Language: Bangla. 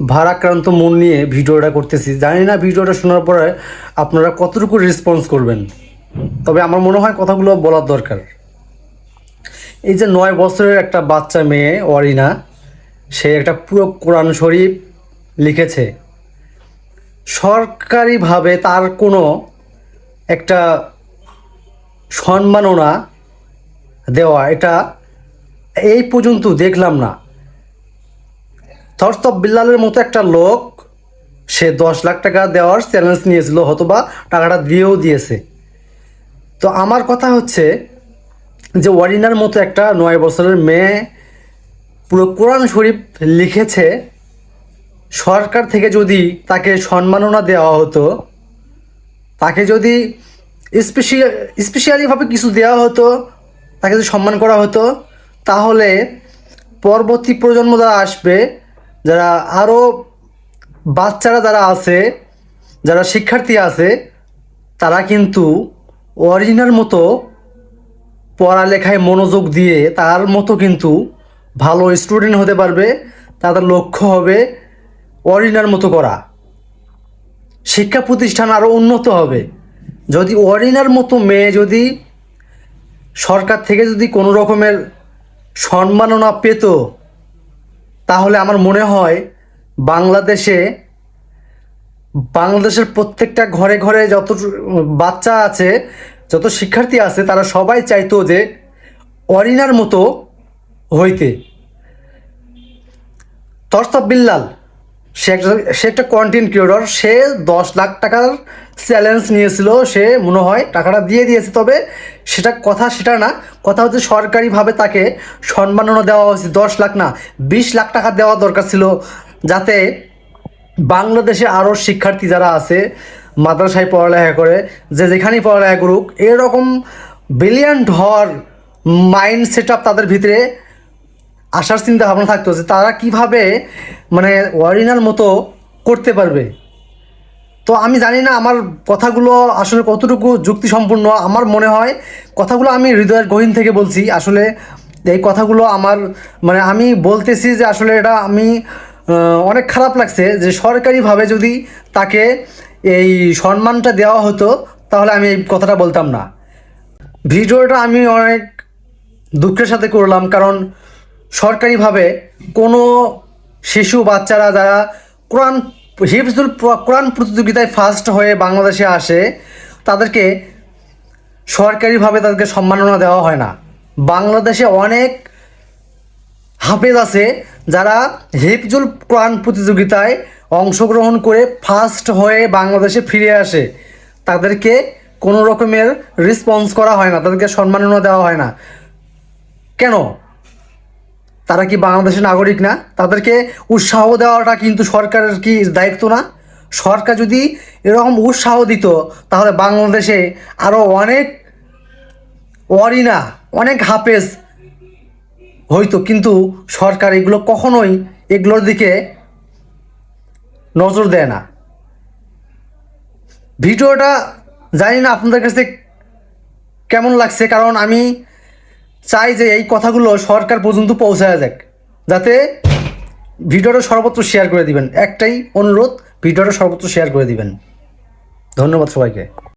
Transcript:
ভারাক্রান্ত মন নিয়ে ভিডিওটা করতেছি। জানি না ভিডিওটা শোনার পরে আপনারা কতটুকু রেসপন্স করবেন। তবে আমার মনে হয় কথাগুলো বলার দরকার। এই যে নয় বছরের একটা বাচ্চা মেয়ে, অরিনা, সে একটা পুরো কোরআন শরীফ লিখেছে। সরকারিভাবে তার কোনো একটা সম্মাননা দেওয়া, এটা এই পর্যন্ত দেখলাম না। থরস্তব বিল্লালের মতো একটা লোক, সে দশ লাখ টাকা দেওয়ার চ্যালেঞ্জ নিয়েছিল, হয়তোবা টাকাটা দিয়েও দিয়েছে। তো আমার কথা হচ্ছে যে ওয়ারিনার মতো একটা নয় বছরের মেয়ে পুরো কোরআন শরীফ লিখেছে, সরকার থেকে যদি তাকে সম্মাননা দেওয়া হতো, তাকে যদি স্পেশিয়াল স্পেশালিভাবে কিছু দেওয়া হতো, তাকে যদি সম্মান করা হতো, তাহলে পরবর্তী প্রজন্ম যারা আসবে যারা আরও বাচ্চারা যারা আছে, যারা শিক্ষার্থী আছে, তারা কিন্তু অরিজিনাল মতো পড়ালেখায় মনোযোগ দিয়ে তার মতো কিন্তু ভালো স্টুডেন্ট হতে পারবে, তাদের লক্ষ্য হবে অরিজিনাল মতো করা। শিক্ষা প্রতিষ্ঠান আরও উন্নত হবে। যদি অরিনার মতো মেয়ে যদি সরকার থেকে যদি কোনো রকমের সম্মাননা পেত তাহলে আমার মনে হয় বাংলাদেশে, বাংলাদেশের প্রত্যেকটা ঘরে ঘরে যত বাচ্চা আছে, যত শিক্ষার্থী আছে, তারা সবাই চাইতো যে অরিনার মতো হইতে। তরসব বিল্লাল, সে একটা সে একটা কন্টেন্ট ক্রিয়েটর সে দশ লাখ টাকার চ্যালেঞ্জ নিয়েছিল, সে মনে হয় টাকাটা দিয়ে দিয়েছে, তবে সেটা কথা সেটা না। কথা হচ্ছে সরকারিভাবে তাকে সম্মাননা দেওয়া উচিত দশ লাখ না, বিশ লাখ টাকা দেওয়া দরকার ছিল যাতে বাংলাদেশে আরও শিক্ষার্থী যারা আছে, মাদ্রাসায় পড়ালেখা করে, যে যেখানেই পড়ালেখা করুক, এরকম ব্রিলিয়ান্ট হওয়ার মাইন্ড সেট আপ তাদের ভিতরে আসার চিন্তা ভাবনা থাকতো যে তারা কীভাবে মানে অরিজিনাল মতো করতে পারবে। তো আমি জানি না আমার কথাগুলো আসলে কতটুকু যুক্তিসম্পূর্ণ আমার মনে হয় কথাগুলো আমি হৃদয়ের গহীন থেকে বলছি। আসলে এই কথাগুলো আমার মানে আমি বলতেছি যে আসলে এটা আমি অনেক খারাপ লাগছে যে সরকারিভাবে যদি তাকে এই সম্মানটা দেওয়া হতো, তাহলে আমি এই কথাটা বলতাম না। ভিডিওটা আমি অনেক দুঃখের সাথে করলাম কারণ সরকারিভাবে কোনো শিশু, বাচ্চারা যারা কোরআন হিফজুল কোরআন প্রতিযোগিতায় ফার্স্ট হয়ে বাংলাদেশে আসে, তাদেরকে সরকারিভাবে তাদেরকে সম্মাননা দেওয়া হয় না। বাংলাদেশে অনেক হাফেজ আছে যারা হিফজুল কোরআন প্রতিযোগিতায় অংশগ্রহণ করে ফার্স্ট হয়ে বাংলাদেশে ফিরে আসে। তাদেরকে কোনো রকমের রেসপন্স করা হয় না, তাদেরকে সম্মাননা দেওয়া হয় না। কেন? তারা কি বাংলাদেশের নাগরিক না? তাদেরকে উৎসাহ দেওয়াটা কিন্তু সরকারের কি দায়িত্ব না? সরকার যদি এরকম উৎসাহ দিত, তাহলে বাংলাদেশে আরও অনেক অরিনা, অনেক হাফেজ হয়তো কিন্তু সরকার এগুলো কখনোই এগুলোর দিকে নজর দেয় না। ভিডিওটা জানি না আপনাদের কাছে কেমন লাগছে, কারণ আমি চাই যে এই কথাগুলো সরকার পর্যন্ত পৌঁছায় যাক। যাতে ভিডিওটা সর্বত্র শেয়ার করে দিবেন। একটাই অনুরোধ, ভিডিওটা সর্বত্র শেয়ার করে দিবেন। ধন্যবাদ সবাইকে।